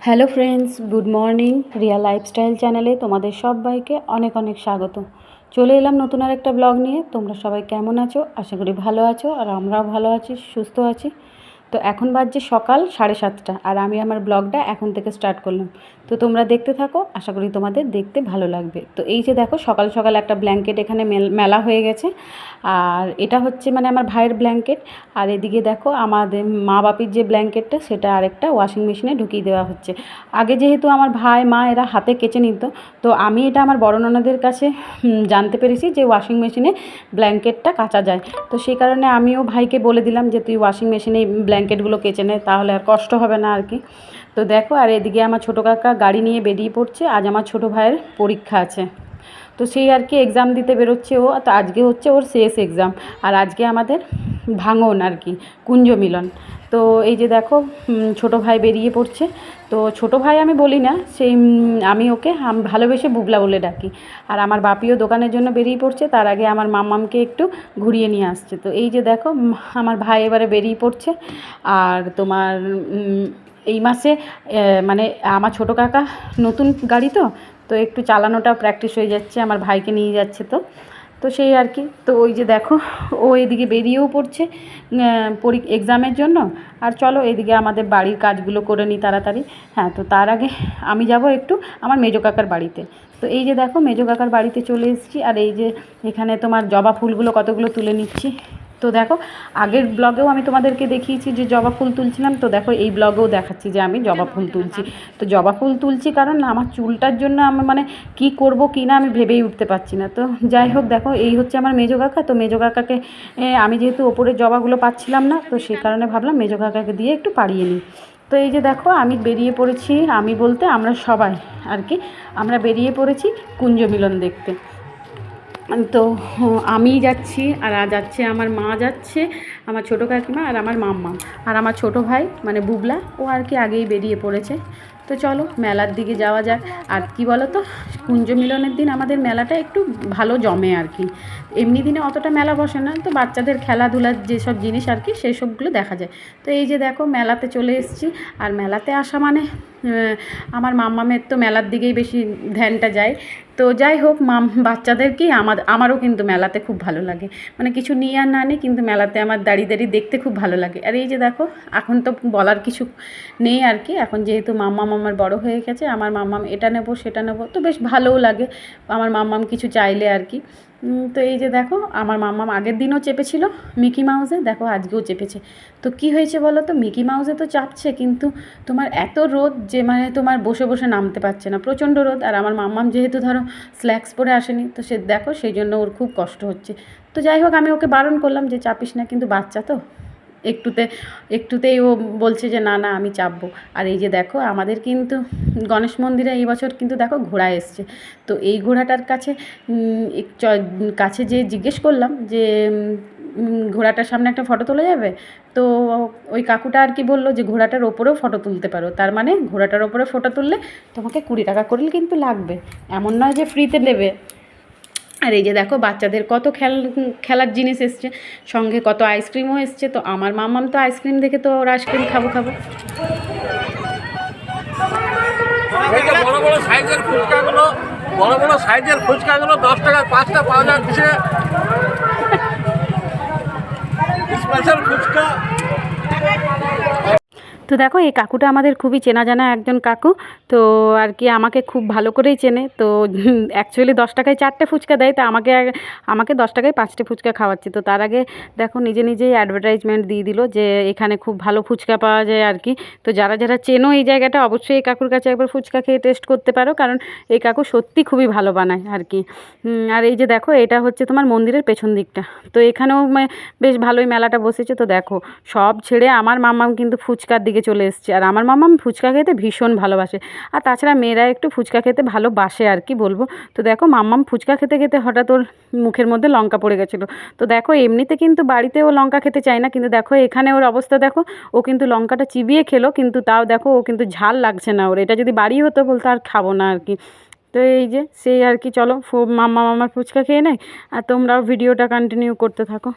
Hello friends, good morning. Riya lifestyle চ্যানেলে তোমাদের সবাইকে অনেক অনেক স্বাগত। চলে এলাম নতুন আর একটা ব্লগ নিয়ে। তোমরা সবাই কেমন আছো? আশা করি ভালো আছো আর আমরাও ভালো আছি, সুস্থ আছি। তো এখন বাজছে সকাল সাড়ে সাতটা আর আমি আমার ব্লগটা এখন থেকে স্টার্ট করলাম। তো তোমরা দেখতে থাকো, আশা করি তোমাদের দেখতে ভালো লাগবে। তো এই যে দেখো, সকাল সকাল একটা ব্ল্যাঙ্কেট এখানে মেল- হয়ে গেছে। আর এটা হচ্ছে মানে আমার ভাইয়ের ব্ল্যাঙ্কেট আর এদিকে দেখো, আমাদের মা বাপির যে ব্ল্যাঙ্কেটটা সেটা আরেকটা ওয়াশিং মেশিনে ঢুকিয়ে দেওয়া হচ্ছে। আগে যেহেতু আমার ভাই, মা এরা হাতে কেচে নিত, তো আমি এটা আমার বড় ননদের কাছে জানতে পেরেছি যে ওয়াশিং মেশিনে ব্ল্যাঙ্কেটটা কাচা যায়। তো সেই কারণে আমিও ভাইকে বলে দিলাম যে, তুই ওয়াশিং মেশিনে এই ব্ল্যাঙ্কেটগুলো কেচে নেয়, তাহলে আর কষ্ট হবে না আর কি। তো দেখো, আর এদিকে আমার ছোটো কাকা গাড়ি নিয়ে বেরিয়ে পড়ছে, আজ আমার ছোটো ভাইয়ের পরীক্ষা আছে। তো সেই আর কি এক্সাম দিতে বেরোচ্ছে ও, তো আজকে হচ্ছে ওর শেষ এক্সাম আর আজকে আমাদের ভাঙন আর কি কুঞ্জ মিলন তো এই যে দেখো ছোটো ভাই বেরিয়ে পড়ছে। তো ছোটো ভাই আমি বলি না, সেই আমি ওকে ভালোবেসে বুবলা বলে ডাকি। আর আমার বাপিও দোকানের জন্য বেরিয়ে পড়ছে, তার আগে আমার মাম্মামকে একটু ঘুরিয়ে নিয়ে আসছে। তো এই যে দেখো আমার ভাই এবারে বেরিয়ে পড়ছে। আর তোমার এই মাসে মানে আমার ছোটো কাকা নতুন গাড়ি তো তো একটু চালানোটা প্র্যাকটিস হয়ে যাচ্ছে, আমার ভাইকে নিয়ে যাচ্ছে তো। তো সেই আর কি। তো ওই যে দেখো, ও এদিকে বেরিয়েও পড়ছে পরী এক্সামের জন্য। আর চলো এদিকে আমাদের বাড়ির কাজগুলো করে নিই তাড়াতাড়ি। হ্যাঁ তো তার আগে আমি যাব একটু আমার মেজো কাকার বাড়িতে। তো এই যে দেখো, মেজো কাকার বাড়িতে চলে এসেছি। আর এই যে এখানে তোমার জবা ফুলগুলো কতগুলো তুলে নিচ্ছি। তো দেখো, আগের ব্লগেও আমি তোমাদেরকে দেখিয়েছি যে জবা ফুল তুলছিলাম, তো দেখো এই ব্লগেও দেখাচ্ছি যে আমি জবা ফুল তুলছি। তো জবা ফুল তুলছি কারণ আমার চুলটার জন্য আমার মানে কি করব কি না আমি ভেবেই উঠতে পারছি না। তো যাই হোক, দেখো এই হচ্ছে আমার মেজো কাকা, তো মেজো কাকাকে আমি যেহেতু ওপরে জবাগুলো পাচ্ছিলাম না, তো সেই কারণে ভাবলাম মেজো কাকাকে দিয়ে একটু পাড়িয়ে নিই। তো এই যে দেখো, আমি বেরিয়ে পড়েছি, আমি বলতে আমরা সবাই আর কি, আমরা বেরিয়ে পড়েছি কুঞ্জ মিলন দেখতে। তো, আমি যাচ্ছি আর যাচ্ছে আমার মা যাচ্ছে, আমার ছোটো কাকিমা আর আমার মাম্মা। আর আমার ছোটো ভাই মানে বুবলা, ও আর কি আগেই বেরিয়ে পড়েছে। তো চলো, মেলার দিকে যাওয়া যাক। আর কি বলো তো কুঞ্জ মিলনের দিন আমাদের মেলাটা একটু ভালো জমে আর কি। এমনি দিনে অতটা মেলা বসে না, তো বাচ্চাদের খেলাধুলার যেসব জিনিস আর কি সেই সবগুলো দেখা যায়। তো এই যে দেখো, মেলাতে চলে এসেছি। আর মেলাতে আসা মানে আমার মাম্মামের তো মেলার দিকেই বেশি ধ্যানটা যায়। তো যাই হোক, মাম বাচ্চাদের কি আমার, আমারও কিন্তু মেলাতে খুব ভালো লাগে। মানে কিছু নিয়ে আর না নিই কিন্তু মেলাতে আমার দাঁড়িয়ে দাঁড়িয়ে দেখতে খুব ভালো লাগে। আর এই যে দেখো, এখন তো বলার কিছু নেই আর কি। এখন যেহেতু মাম্মাম আমার বড় হয়ে গেছে, আমার মাম্মাম এটা নেব, সেটা নেব, তো বেশ ভালোও লাগে। আমার মাম্মাম কিছু চাইলে আর কি। তো এই যে দেখো, আমার মাম্মাম আগের দিনও চেপেছিল মিকি মাউসে, দেখো আজকেও চেপেছে। তো কি হয়েছে বলো তো? মিকি মাউসে তো চাপছে, কিন্তু তোমার এত রোদ যে মানে তোমার বসে বসে নামতে পারছে না, প্রচণ্ড রোদ। আর আমার মাম্মাম যেহেতু ধরো স্ল্যাক্স পরে আসেনি, তো সে দেখো সেই জন্য ওর খুব কষ্ট হচ্ছে। তো যাই হোক, আমি ওকে বারণ করলাম যে চাপিস না, কিন্তু বাচ্চা তো। একটুতে, একটুতেই ও বলছে যে, না না, আমি চাপবো। আর এই যে দেখো, আমাদের কিন্তু গণেশ মন্দিরে এই বছর কিন্তু দেখো ঘোড়া এসছে। তো এই ঘোড়াটার কাছে কাছে যে জিজ্ঞেস করলাম যে ঘোড়াটার সামনে একটা ফটো তোলা যাবে? তো ওই কাকুটা আর কি বলল যে, ঘোড়াটার ওপরেও ফটো তুলতে পারো। তার মানে ঘোড়াটার ওপরে ফটো তুললে তোমাকে কুড়ি টাকা করে কিন্তু লাগবে। এমন নয় যে ফ্রিতে নেবে আর এই যে দেখো বাচ্চাদের কত খেল খেলার জিনিস এসছে সঙ্গে কত আইসক্রিমও এসছে তো আমার মামাম তো আইসক্রিম দেখে তো ওর আইসক্রিম খাব খাব। বড় বড় সাইজের ফুচকাগুলো বড় বড় সাইজের ফুচকাগুলো দশ টাকার পাঁচটা পাওয়া যাচ্ছে। স্পেশাল ফুচকা। তো দেখো, এই কাকুটা আমাদের খুবই চেনা জানা একজন কাকু। তো আর কি আমাকে খুব ভালো করেই চেনে। তো অ্যাকচুয়ালি দশ টাকায় চারটে ফুচকা দেয়, তা আমাকে আমাকে দশ টাকায় পাঁচটে ফুচকা খাওয়াচ্ছে। তো তার আগে দেখো, নিজে নিজেই অ্যাডভার্টাইজমেন্ট দিয়ে দিল যে এখানে খুব ভালো ফুচকা পাওয়া যায় আর কি। তো যারা যারা চেনো এই জায়গাটা, অবশ্যই এই কাকুর কাছে একবার ফুচকা খেয়ে টেস্ট করতে পারো, কারণ এই কাকু সত্যি খুবই ভালো বানায় আর কি। আর এই যে দেখো, এটা হচ্ছে তোমার মন্দিরের পেছন দিকটা। তো এখানেও বেশ ভালোই মেলাটা বসেছে। তো দেখো, সব ছেড়ে আমার মাম্মাম কিন্তু ফুচকার দিকে চলে এসছে। আর আমার মাম্মাম ফুচকা খেতে ভীষণ ভালোবাসে। আর তাছাড়া মেয়েরা একটু ফুচকা খেতে ভালোবাসে আর কি বলব। তো দেখো মাম্মাম ফুচকা খেতে খেতে হঠাৎ ওর মুখের মধ্যে লঙ্কা পড়ে গেছিল। তো দেখো এমনিতে কিন্তু বাড়িতে ও লঙ্কা খেতে চায় না। কিন্তু দেখো এখানে ওর অবস্থা দেখো, ও কিন্তু লঙ্কাটা চিবিয়ে খেলো। কিন্তু তাও দেখো ও কিন্তু ঝাল লাগছে না ওর। এটা যদি বাড়ি হতো বলতো আর খাব না আর কি। তো এই যে সেই আর কি, চলো মাম্মা মামার ফুচকা খেয়ে নেয়। আর তোমরাও ভিডিওটা কন্টিনিউ করতে থাকো।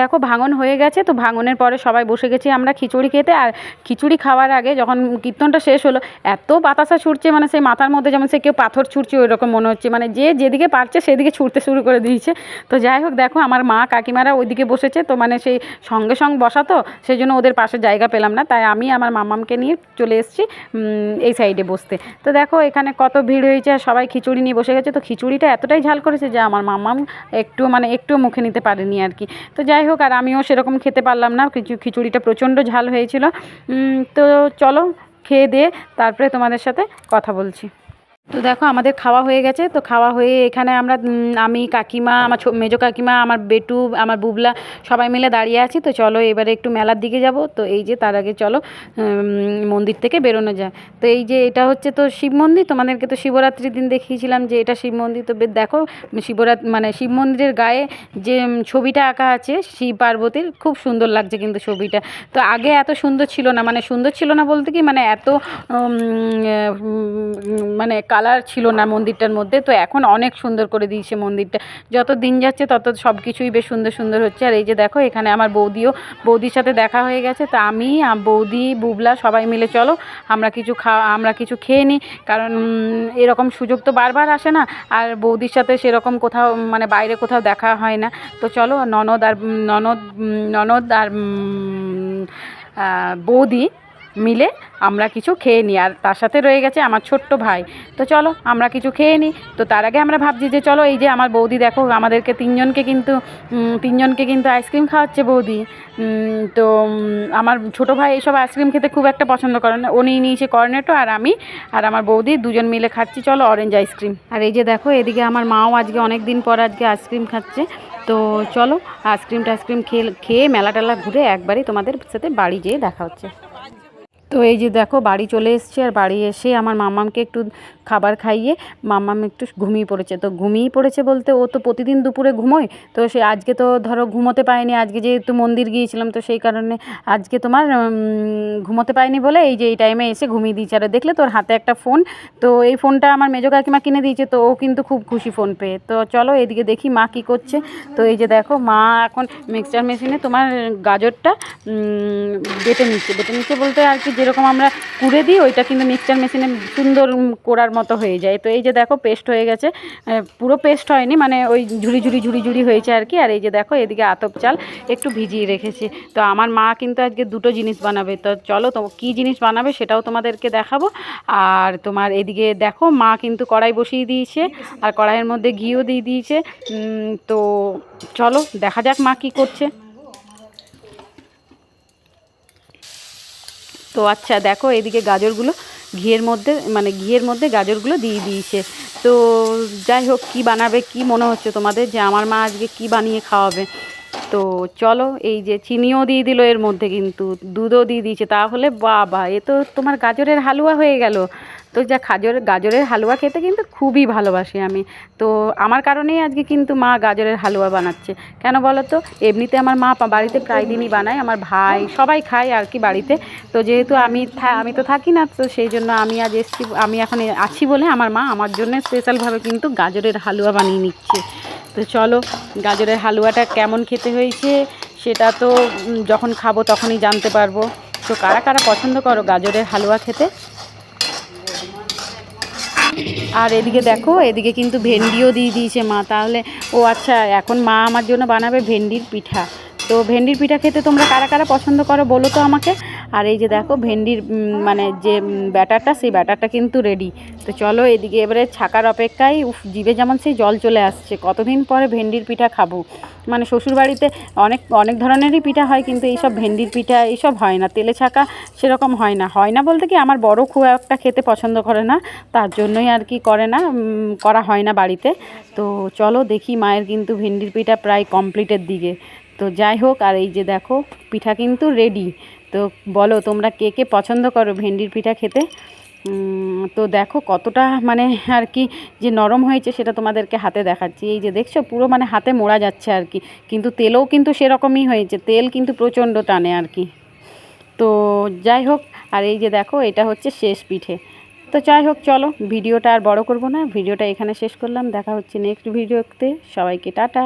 দেখো ভাঙন হয়ে গেছে, তো ভাঙনের পরে সবাই বসে গেছি আমরা খিচুড়ি খেতে। আর খিচুড়ি খাওয়ার আগে যখন কীর্তনটা শেষ হলো, এত বাতাসা ছুটছে মানে সেই মাথার মধ্যে যেমন সে কেউ পাথর ছুটছে ওই রকম মনে হচ্ছে। মানে যে যেদিকে পারছে সেদিকে ছুটতে শুরু করে দিয়েছে। তো যাই হোক, দেখো আমার মা কাকিমারা ওইদিকে বসেছে, তো মানে সেই সঙ্গে সঙ্গে বসা তো, সেই জন্য ওদের পাশে জায়গা পেলাম না। তাই আমি আমার মামামকে নিয়ে চলে এসেছি এই সাইডে বসতে। তো দেখো এখানে কত ভিড় হয়েছে, আর সবাই খিচুড়ি নিয়ে বসে গেছে। তো খিচুড়িটা এতটাই ঝাল করেছে যে আমার মামাম একটু মানে একটুও মুখে নিতে পারেনি আর কি। তো যাই হোক আর আমিও সেরকম খেতে পারলাম না। কিছু, খিচুড়িটা প্রচণ্ড ঝাল হয়েছিল। তো চলো, খেয়ে দিয়ে তারপরে তোমাদের সাথে কথা বলছি। তো দেখো, আমাদের খাওয়া হয়ে গেছে। তো খাওয়া হয়ে এখানে আমরা আমি কাকিমা, আমার মেজো কাকিমা, আমার বেটু, আমার বুবলা সবাই মিলে দাঁড়িয়ে আছি। তো চলো এবারে একটু মেলার দিকে যাব। তো এই যে তার আগে চলো মন্দির থেকে বেরোনো যায়। তো এই যে এটা হচ্ছে তো শিব মন্দির। তোমাদেরকে তো শিবরাত্রির দিন দেখিয়েছিলাম যে এটা শিব মন্দির। তো দেখো, শিবরাত মানে শিব মন্দিরের গায়ে যে ছবিটা আঁকা আছে শিব পার্বতীর, খুব সুন্দর লাগছে কিন্তু ছবিটা। তো আগে এত সুন্দর ছিল না। মানে সুন্দর ছিল না বলতে কি মানে এত মানে কালার ছিল না মন্দিরটার মধ্যে, তো এখন অনেক সুন্দর করে দিয়েছে মন্দিরটা। যত দিন যাচ্ছে তত সব কিছুই বেশ সুন্দর সুন্দর হচ্ছে। আর এই যে দেখো, এখানে আমার বৌদিও, বৌদির সাথে দেখা হয়ে গেছে, তা আমি বৌদি, বুবলা সবাই মিলে চলো, আমরা কিছু খাওয়া আমরা কিছু খেয়ে নিই। কারণ এরকম সুযোগ তো বারবার আসে না, আর বৌদির সাথে সেরকম কোথাও মানে বাইরে কোথাও দেখা হয় না। তো চলো, ননদ আর ননদ ননদ আর বৌদি মিলে আমরা কিছু খেয়ে নিই। আর তার সাথে রয়ে গেছে আমার ছোট্ট ভাই। তো চলো, আমরা কিছু খেয়ে নিই। তো তার আগে আমরা ভাবছি যে চলো, এই যে আমার বৌদি দেখো, আমাদেরকে তিনজনকে কিন্তু তিনজনকে কিন্তু আইসক্রিম খাওয়াচ্ছে বৌদি। তো আমার ছোটো ভাই এইসব আইসক্রিম খেতে খুব একটা পছন্দ করে না। উনি নিয়েছে কর্নেটো আর আমি আর আমার বৌদি দুজন মিলে খাচ্ছি। চলো অরেঞ্জ আইসক্রিম। আর এই যে দেখো, এদিকে আমার মাও আজকে অনেক দিন পর আজকে আইসক্রিম খাচ্ছে। তো চলো, আইসক্রিম টাইসক্রিম খেয়ে খেয়ে মেলা টেলা ঘুরে একবারই তোমাদের সাথে বাড়ি যেয়ে দেখা হচ্ছে। তো এই যে দেখো, বাড়ি চলে এসছে আর বাড়ি এসে আমার মামামকে একটু খাবার খাইয়ে মামাম একটু ঘুমিয়ে পড়েছে। তো ঘুমিয়ে পড়েছে বলতে ও তো প্রতিদিন দুপুরে ঘুমোয়, তো সে আজকে তো ধরো ঘুমোতে পায়নি, আজকে যেহেতু মন্দির গিয়েছিলাম তো সেই কারণে আজকে তোমার ঘুমোতে পায়নি বলে এই যে এই টাইমে এসে ঘুমিয়ে দিয়েছে। আর দেখলে তোর হাতে একটা ফোন তো এই ফোনটা আমার মেজো কাকিমা কিনে দিয়েছে, তো ও কিন্তু খুব খুশি ফোন পেয়ে। তো চলো এদিকে দেখি মা কী করছে। তো এই যে দেখো, মা এখন মিক্সচার মেশিনে তোমার গাজরটা বেটে নিচ্ছে। বেটে নিচ্ছে বলতে আর কি যেরকম আমরা কুড়ে দিই, ওইটা কিন্তু মিক্সচার মেশিনে সুন্দর কোড়ার মতো হয়ে যায়। তো এই যে দেখো পেস্ট হয়ে গেছে। পুরো পেস্ট হয়নি মানে ওই ঝুড়ি ঝুড়ি ঝুড়ি ঝুড়ি হয়েছে আর কি। আর এই যে দেখো, এদিকে আতপ চাল একটু ভিজিয়ে রেখেছি। তো আমার মা কিন্তু আজকে দুটো জিনিস বানাবে। তো চলো, তো কী জিনিস বানাবে সেটাও তোমাদেরকে দেখাবো। আর তোমার এদিকে দেখো, মা কিন্তু কড়াই বসিয়ে দিয়েছে আর কড়াইয়ের মধ্যে ঘিও দিয়ে দিয়েছে। তো চলো, দেখা যাক মা কী করছে। তো আচ্ছা দেখো এদিকে গাজরগুলো ঘিয়ের মধ্যে মানে ঘিয়ের মধ্যে গাজরগুলো দিয়ে দিয়েছে। তো যাই হোক, কী বানাবে, কি মনে হচ্ছে তোমাদের যে আমার মা আজকে কি বানিয়ে খাওয়াবে? তো চলো, এই যে চিনিও দিয়ে দিল এর মধ্যে কিন্তু, দুধও দিয়ে দিয়েছে। তাহলে বাবা, এ তো তোমার গাজরের হালুয়া হয়ে গেল। তো যা গাজর গাজরের হালুয়া খেতে কিন্তু খুবই ভালোবাসি আমি। তো আমার কারণেই আজকে কিন্তু মা গাজরের হালুয়া বানাচ্ছে। কেন বলো তো এমনিতে আমার মা বাড়িতে প্রায় দিনই বানায়, আমার ভাই সবাই খায় আর কি বাড়িতে। তো যেহেতু আমি আমি তো থাকি না, তো সেই জন্য আমি আজ এসছি, আমি এখন আছি বলে আমার মা আমার জন্য স্পেশালভাবে কিন্তু গাজরের হালুয়া বানিয়ে নিচ্ছে। তো চলো, গাজরের হালুয়াটা কেমন খেতে হয়েছে সেটা তো যখন খাব তখনই জানতে পারব। তো কারা কারা পছন্দ করো গাজরের হালুয়া খেতে? আর এদিকে দেখো, এদিকে কিন্তু ভেন্ডিও দিয়ে দিয়েছে মা। তাহলে, ও আচ্ছা এখন মা আমার জন্য বানাবে ভেন্ডির পিঠা। তো ভেন্ডির পিঠা খেতে তোমরা কারা কারা পছন্দ করো বলো তো আমাকে। আর এই যে দেখো ভেন্ডির মানে যে ব্যাটারটা, সেই ব্যাটারটা কিন্তু রেডি তো চলো এদিকে এবারে ছাকার অপেক্ষায়, উফ, জিভে যেমন সেই জল চলে আসছে, কতদিন পরে ভেন্ডির পিঠা খাব? মানে শ্বশুরবাড়িতে অনেক অনেক ধরনেরই পিঠা হয়, কিন্তু এইসব ভেন্ডির পিঠা এইসব হয় না। তেলে ছাকা সেরকম হয় না। হয় না বলতে কি, আমার বড় খুব একটা খেতে পছন্দ করে না, তার জন্যই আর কি করে না করা হয় না বাড়িতে। তো চলো দেখি মায়ের কিন্তু ভেন্ডির পিঠা প্রায় কমপ্লিটের দিকে। তো যাই হোক, আর এই যে দেখো, পিঠা কিন্তু রেডি তো বলো, তোমরা কে কে পছন্দ করো ভেন্ডির পিঠা খেতে? তো দেখো কতটা মানে আর কি যে নরম হয়েছে সেটা তোমাদেরকে হাতে দেখাচ্ছি। এই যে দেখছ, পুরো মানে হাতে মোড়া যাচ্ছে আর কি। কিন্তু তেলও কিন্তু সেরকমই হয়েছে, তেল কিন্তু প্রচণ্ড টানে আর কি। তো যাই হোক, আর এই যে দেখো, এটা হচ্ছে শেষ পিঠে। তো যাই হোক, চলো, ভিডিওটা আর বড় করব না। ভিডিওটা এখানে শেষ করলাম। দেখা হচ্ছে নেক্সট ভিডিওতে। সবাইকে টাটা।